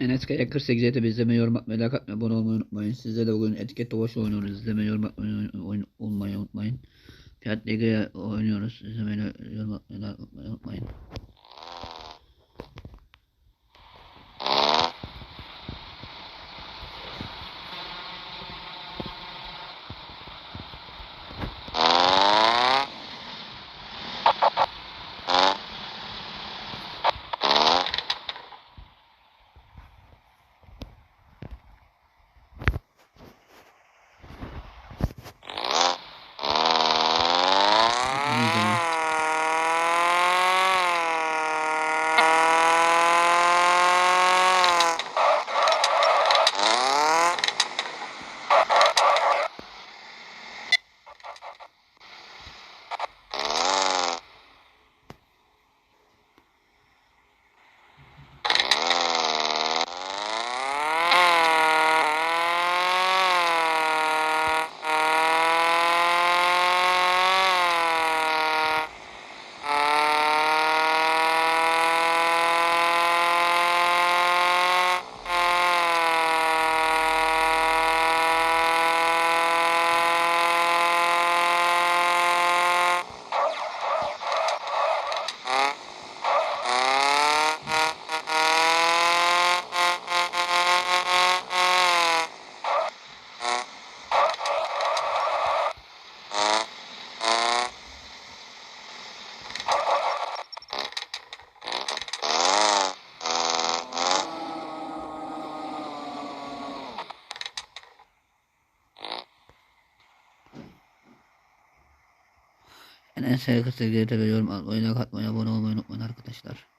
Enes Kaya 48'e de izlemeyi, yorum atmayı, like atmayı, abone olmayı unutmayın. Sizde de bugün etiket dovaş oynuyoruz. İzlemeyi, yorum atmayı oyun- olmayı unutmayın. Fiyat Ligi'ye oynuyoruz. İzlemeyi, yorum atmayı, like atmayı unutmayın. Enes Kaya 48'e de yorum atmayı, like atmayı, abone olmayı unutmayın arkadaşlar.